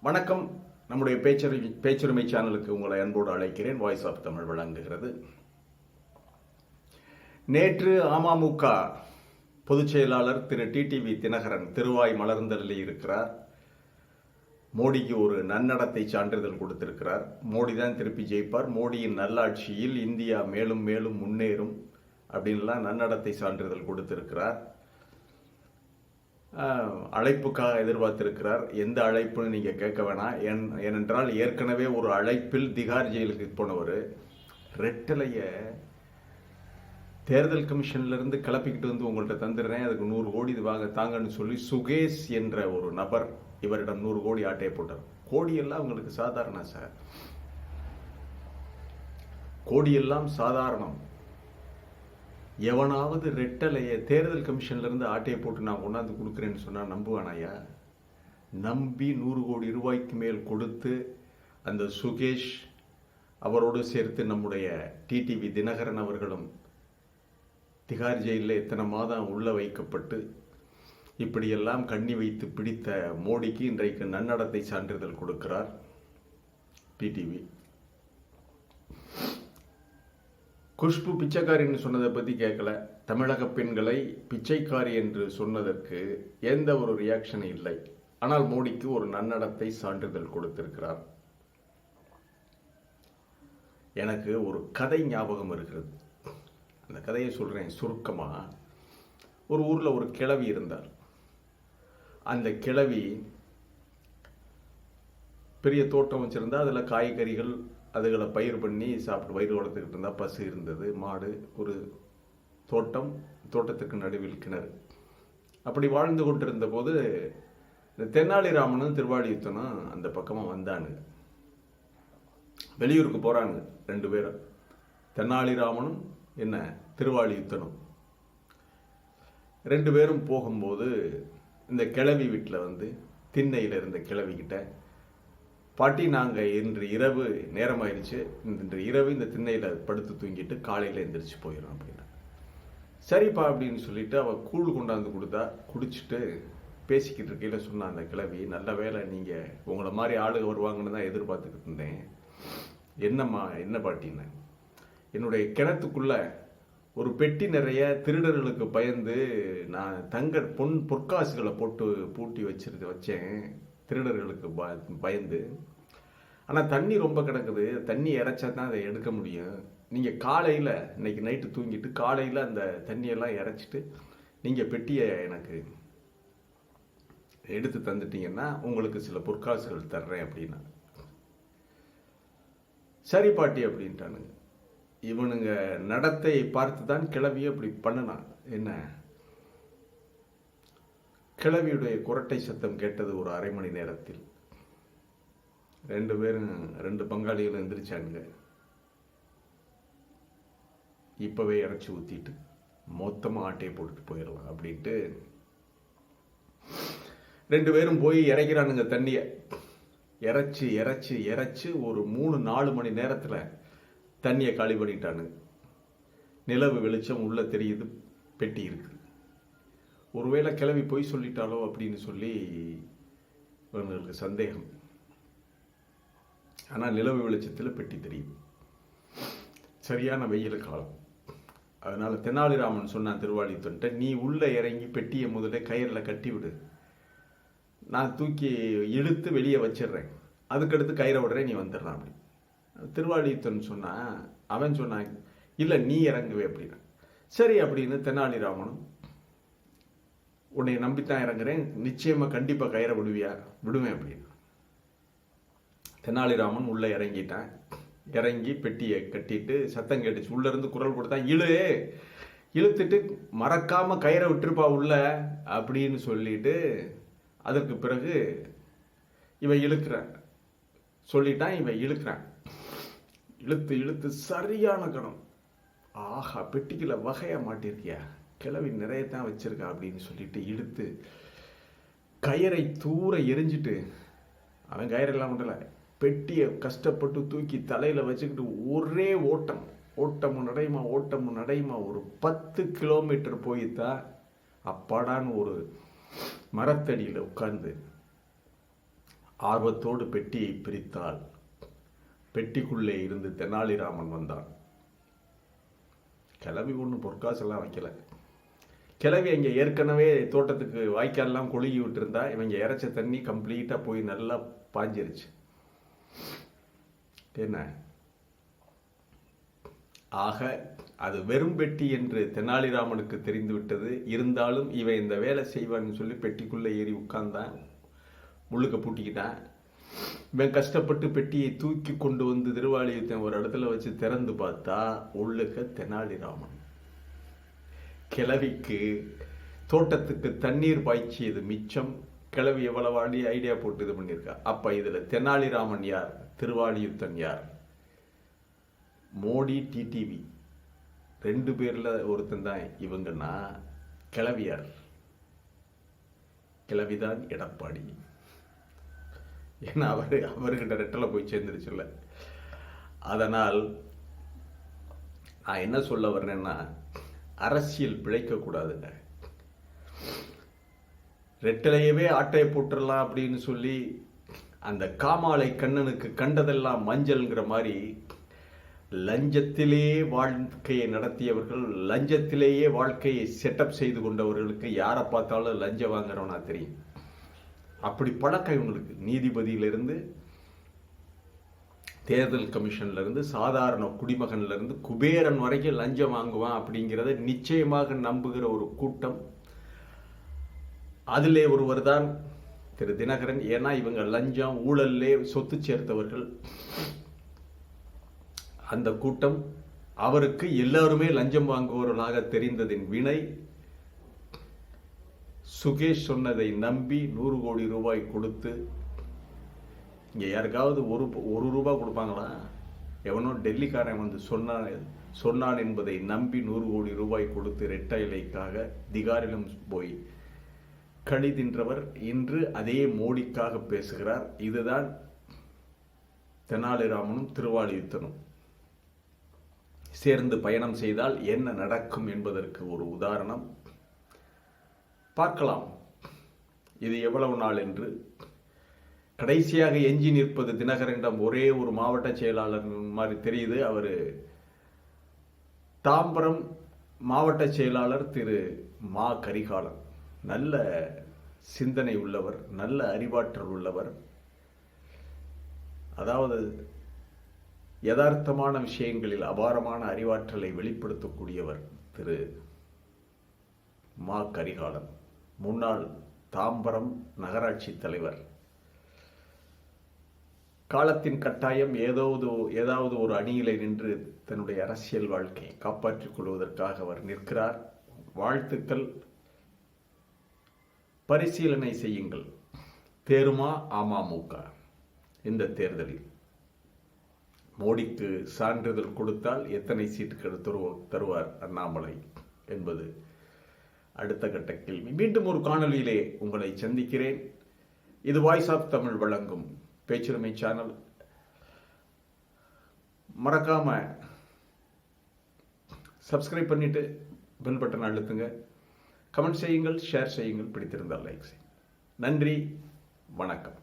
வணக்கம். நம்முடைய பேச்சரி பேச்சுரிமை சேனலுக்கு உங்களை அன்போடு அழைக்கிறேன். வாய்ஸ் ஆஃப் தமிழ் வழங்குகிறது. நேற்று அமமுக பொதுச் செயலாளர் திரு டிடிவி தினகரன் திருவாய் மலர்ந்தலில் இருக்கிறார். மோடிக்கு ஒரு நன்னடத்தை சான்றிதழ் கொடுத்திருக்கிறார். மோடி தான் திருப்பி ஜெயிப்பார். மோடியின் நல்லாட்சியில் இந்தியா மேலும் மேலும் முன்னேறும் அப்படின்லாம் நன்னடத்தை சான்றிதழ் கொடுத்திருக்கிறார். அழைப்புக்காக எதிர்பார்த்திருக்கிறார். எந்த அழைப்புன்னு நீங்கள் கேட்க வேணாம். ஏன் ஏனென்றால் ஏற்கனவே ஒரு அழைப்பில் திகார் ஜெயிலுக்கு போனவர் ரெட்டலையை தேர்தல் கமிஷன்லேருந்து கிளப்பிக்கிட்டு வந்து உங்கள்கிட்ட தந்துடுறேன். அதுக்கு நூறு கோடி இது வாங்க தாங்கன்னு சொல்லி சுகேஷ் என்ற ஒரு நபர் இவரிடம் நூறு கோடி ஆட்டையை போட்டார். கோடியெல்லாம் அவங்களுக்கு உங்களுக்கு சாதாரணம் சார். கோடியெல்லாம் சாதாரணம். எவனாவது ரெட்டலையை தேர்தல் கமிஷன்லேருந்து ஆட்டையை போட்டு நான் கொண்டாந்து கொடுக்குறேன்னு சொன்னால் நம்புவானாயா நம்பி நூறு கோடி ரூபாய்க்கு மேல் கொடுத்து அந்த சுகேஷ் அவரோடு சேர்த்து நம்முடைய டிடிவி தினகரன் அவர்களும் திகார் ஜெயிலில் எத்தனை மாதம் உள்ள வைக்கப்பட்டு இப்படியெல்லாம் கண்ணி வைத்து பிடித்த மோடிக்கு இன்றைக்கு நன்னடத்தை சான்றிதழ் கொடுக்கிறார் டிடிவி குஷ்பு பிச்சைக்காரின்னு சொன்னதை பற்றி கேட்கல தமிழக பெண்களை பிச்சைக்காரி என்று சொன்னதற்கு எந்த ஒரு ரியாக்ஷன் இல்லை. ஆனால் மோடிக்கு ஒரு நன்னடத்தை சான்றிதழ் கொடுத்திருக்கிறார். எனக்கு ஒரு கதை ஞாபகம் இருக்கிறது. அந்த கதையை சொல்கிறேன் சுருக்கமாக ஒரு ஊரில் ஒரு கிழவி இருந்தார். அந்த கிழவி பெரிய தோட்டம் வச்சுருந்தா அதில் காய்கறிகள் அதுகளை பயிர் பண்ணி சாப்பிட்டு வயிறு வளர்த்துக்கிட்டு இருந்தால் பசு இருந்தது. மாடு ஒரு தோட்டம் தோட்டத்துக்கு நடுவில் கிணறு. அப்படி வாழ்ந்து கொண்டிருந்த போது இந்த தென்னாலிராமனும் திருவாடியுத்தனும் அந்த பக்கமாக வந்தானுங்க. வெளியூருக்கு போகிறாங்க ரெண்டு பேரும். தென்னாலிராமனும் என்ன திருவாளியுத்தனும் ரெண்டு பேரும் போகும்போது இந்த கிழவி வீட்டில் வந்து திண்ணையில் இருந்த கிழவிக்கிட்ட பாட்டி நாங்கள் இன்று இரவு நேரமாயிருச்சு இன்று இரவு இந்த திண்ணையில் படுத்து தூங்கிட்டு காலையில் எந்திரிச்சு போயிடும் அப்படின்னா. சரிப்பா அப்படின்னு சொல்லிட்டு அவள் கூழ் கொண்டாந்து கொடுத்தா குடிச்சிட்டு பேசிக்கிட்டு இருக்கையில் சொன்னான் அந்த கிழவி நல்ல வேளை நீங்கள் உங்களை மாதிரி ஆளுங்க வருவாங்கன்னு தான் எதிர்பார்த்துக்கிட்டு இருந்தேன். என்னம்மா என்ன பாட்டின்னு? என்னுடைய கிணத்துக்குள்ள ஒரு பெட்டி நிறைய திருடர்களுக்கு பயந்து நான் தங்க பொன் பொற்காசுகளை போட்டு பூட்டி வச்சிருக்க வச்சேன். திருடர்களுக்கு ப- பயந்து ஆனால் தண்ணி ரொம்ப கிடக்குது. தண்ணி இறைச்சா தான் அதை எடுக்க முடியும். நீங்கள் காலையில் இன்னைக்கு நைட்டு தூங்கிட்டு காலையில் அந்த தண்ணியெல்லாம் இறைச்சிட்டு நீங்கள் பெட்டியை எனக்கு எடுத்து தந்துட்டீங்கன்னா உங்களுக்கு சில பொற்காசுகள் தர்றேன் அப்படின்னா. சரி பாட்டி அப்படின்ட்டானுங்க. இவனுங்க நடத்தை பார்த்து தான் கிளவியே அப்படி பண்ணினான் என்ன? கிழவியுடைய குரட்டை சத்தம் கேட்டது ஒரு அரை மணி நேரத்தில். ரெண்டு பேரும் ரெண்டு பங்காளிகளும் எந்திரிச்சானுங்க. இப்போவே இறச்சி ஊற்றிட்டு மொத்தமாக ஆட்டையை போட்டுட்டு போயிடலாம் அப்படின்ட்டு ரெண்டு பேரும் போய் இறைக்கிறானுங்க தண்ணியை. இறைச்சி இறைச்சி இறைச்சி ஒரு மூணு நாலு மணி நேரத்தில் தண்ணியை காலி பண்ணிட்டானுங்க. நிலவு வெளிச்சம் உள்ளே தெரியுது பெட்டி இருக்குது ஒருவேளை கிளவி போய் சொல்லிட்டாலோ அப்படின்னு சொல்லி இவங்களுக்கு சந்தேகம். ஆனால் நிலவு வெளிச்சத்தில் பெட்டி தெரியுது சரியான வெயில் காலம். அதனால் தெனாலிராமன் சொன்னான் திருவாளித்தன்ட்ட நீ உள்ளே இறங்கி பெட்டியை முதல்ல கயிறில் கட்டி விடு. நான் தூக்கி இழுத்து வெளியே வச்சிடுறேன். அதுக்கடுத்து கயிறை விடுறேன் நீ வந்துடுறான் அப்படி. திருவாளித்தன் சொன்னான் அவன் சொன்னான் இல்லை நீ இறங்குவே அப்படின்னா. சரி அப்படின்னு தெனாலிராமனும் உன்னை நம்பித்தான் இறங்குறேன். நிச்சயமாக கண்டிப்பாக கயிறை விடுவியா? விடுவேன் அப்படின்னு. தெனாலிராமன் உள்ளே இறங்கிட்டான். இறங்கி பெட்டியை கட்டிட்டு சத்தம் கேட்டுச்சு. உள்ளேருந்து குரல் கொடுத்தான் இழு இழுத்துட்டு மறக்காமல் கயிறை விட்டுருப்பா உள்ள அப்படின்னு சொல்லிட்டு அதற்கு பிறகு இவன் இழுக்கிறான். சொல்லிட்டான் இவன் இழுக்கிறான். இழுத்து இழுத்து சரியான கணம். ஆஹா பெட்டிக்கில் வகையை மாட்டிருக்கியா? கிளவி நிறைய தான் வச்சிருக்கா அப்படின்னு சொல்லிட்டு இழுத்து கயரை தூர எரிஞ்சிட்டு அவன் கயிறெல்லாம் விடல பெட்டியை கஷ்டப்பட்டு தூக்கி தலையில் வச்சுக்கிட்டு ஒரே ஓட்டம் ஓட்டமும் நடையுமா ஓட்டமும் நடையுமா ஒரு பத்து கிலோமீட்டர் போய்த்தான் அப்பாடான்னு ஒரு மரத்தடியில் உட்கார்ந்து ஆர்வத்தோடு பெட்டியை பிரித்தால் பெட்டிக்குள்ளே இருந்து தெனாலிராமன் வந்தான். கிளவி ஒன்றும் பொற்காசெல்லாம் வைக்கல. கிளவி அங்கே ஏற்கனவே தோட்டத்துக்கு வாய்க்கால்லாம் கொழுகி விட்டுருந்தா இவங்க இறைச்ச தண்ணி கம்ப்ளீட்டாக போய் நல்லா பாஞ்சிருச்சு. என்ன? ஆக அது வெறும் பெட்டி என்று தெனாலிராமனுக்கு தெரிந்துவிட்டது. இருந்தாலும் இவன் இந்த வேலை செய்வான்னு சொல்லி பெட்டிக்குள்ளே ஏறி உட்கார்ந்தான். முழுக்க பூட்டிக்கிட்டான். இவன் கஷ்டப்பட்டு பெட்டியை தூக்கி கொண்டு வந்து திருவாளியத்தை ஒரு இடத்துல வச்சு திறந்து பார்த்தா உள்ளுக்க தெனாலிராமன். கிழவிக்கு தோட்டத்துக்கு தண்ணீர் பாய்ச்சியது மிச்சம். கிளவி எவ்வளவு ஆடி ஐடியா போட்டு இது பண்ணியிருக்கா? அப்போ இதில் தெனாலிராமன் யார்? திருவாளியுத்தன் யார்? மோடி டிடிவி ரெண்டு பேரில் ஒருத்தன் தான் இவங்கன்னா கிளவியார். கிளவிதான் எடப்பாடி. ஏன்னா அவர் அவர்கிட்ட ரெட்டலை போய் சேர்ந்துருச்சுல்ல. அதனால் நான் என்ன சொல்ல வர்றேன்னா அரசியல் பிழைக்கக்கூடாதுங்க. ரெட்டலையவே ஆட்டையை போட்டுடலாம் அப்படின்னு சொல்லி அந்த காமாலை கண்ணனுக்கு கண்டதெல்லாம் மஞ்சள்ங்கிற மாதிரி லஞ்சத்திலே வாழ்க்கையை நடத்தியவர்கள் லஞ்சத்திலேயே வாழ்க்கையை செட்டப் செய்து கொண்டவர்களுக்கு யாரை பார்த்தாலும் லஞ்சம் வாங்குறவனா தெரியும். அப்படி பழக்கம் இவங்களுக்கு. நீதிபதியிலிருந்து தேர்தல் கமிஷன்லேருந்து சாதாரண குடிமகன்லேருந்து குபேரன் வரைக்கும் லஞ்சம் வாங்குவான் அப்படிங்கிறத நிச்சயமாக நம்புகிற ஒரு கூட்டம். அதிலே ஒருவர் தான் திரு தினகரன். ஏன்னா இவங்க லஞ்சம் ஊழல்லே சொத்து சேர்த்தவர்கள். அந்த கூட்டம் அவருக்கு எல்லாருமே லஞ்சம் வாங்குபவர்களாக தெரிந்ததின் வினை சுகேஷ் சொன்னதை நம்பி நூறு கோடி ரூபாய் கொடுத்து இங்கே யாருக்காவது ஒரு ஒரு ரூபாய் கொடுப்பாங்களா? எவனோ டெல்லிக்காரன் வந்து சொன்னான் சொன்னான் என்பதை நம்பி நூறு கோடி ரூபாய் கொடுத்து ரெட்டை இலைக்காக திகாரிலும் போய் களி தின்றவர் இன்று அதே மோடிக்காக பேசுகிறார். இதுதான் தெனாலிராமனும் திருவாளியுத்தனும் சேர்ந்து பயணம் செய்தால் என்ன நடக்கும் என்பதற்கு ஒரு உதாரணம். பார்க்கலாம். இது எவ்வளவு நாள் என்று கடைசியாக எஞ்சி நிற்பது தினகரனிடம் ஒரே ஒரு மாவட்ட செயலாளர் மாதிரி தெரியுது. அவர் தாம்பரம் மாவட்ட செயலாளர் திரு மா கரிகாலன். நல்ல சிந்தனை உள்ளவர் நல்ல அறிவாற்றல் உள்ளவர். அதாவது யதார்த்தமான விஷயங்களில் அபாரமான அறிவாற்றலை வெளிப்படுத்தக்கூடியவர் திரு மா கரிகாலன். முன்னாள் தாம்பரம் நகராட்சி தலைவர். காலத்தின் கட்டாயம் ஏதாவது ஏதாவது ஒரு அணியிலே நின்று தன்னுடைய அரசியல் வாழ்க்கையை காப்பாற்றிக் கொள்வதற்காக அவர் நிற்கிறார். வாழ்த்துக்கள். பரிசீலனை செய்யுங்கள். தேருமா அமமுக? இந்த தேர்தலில். மோடிக்கு சான்றிதழ் கொடுத்தால் எத்தனை சீட்டுகள் தருவ- தருவார் அண்ணாமலை என்பது அடுத்த கட்ட கேள்வி. மீண்டும் ஒரு காணொளியிலே உங்களை சந்திக்கிறேன். இது வாய்ஸ் ஆஃப் தமிழ் வழங்கும் பேச்சுரிமை சேனல் மறக்காம சப்ஸ்கிரைப் பண்ணிட்டு பெல் பட்டன் அழுத்துங்க. கமெண்ட் செய்யுங்கள் ஷேர் செய்யுங்கள் பிடித்திருந்தால் லைக் செய்யுங்கள். நன்றி வணக்கம்.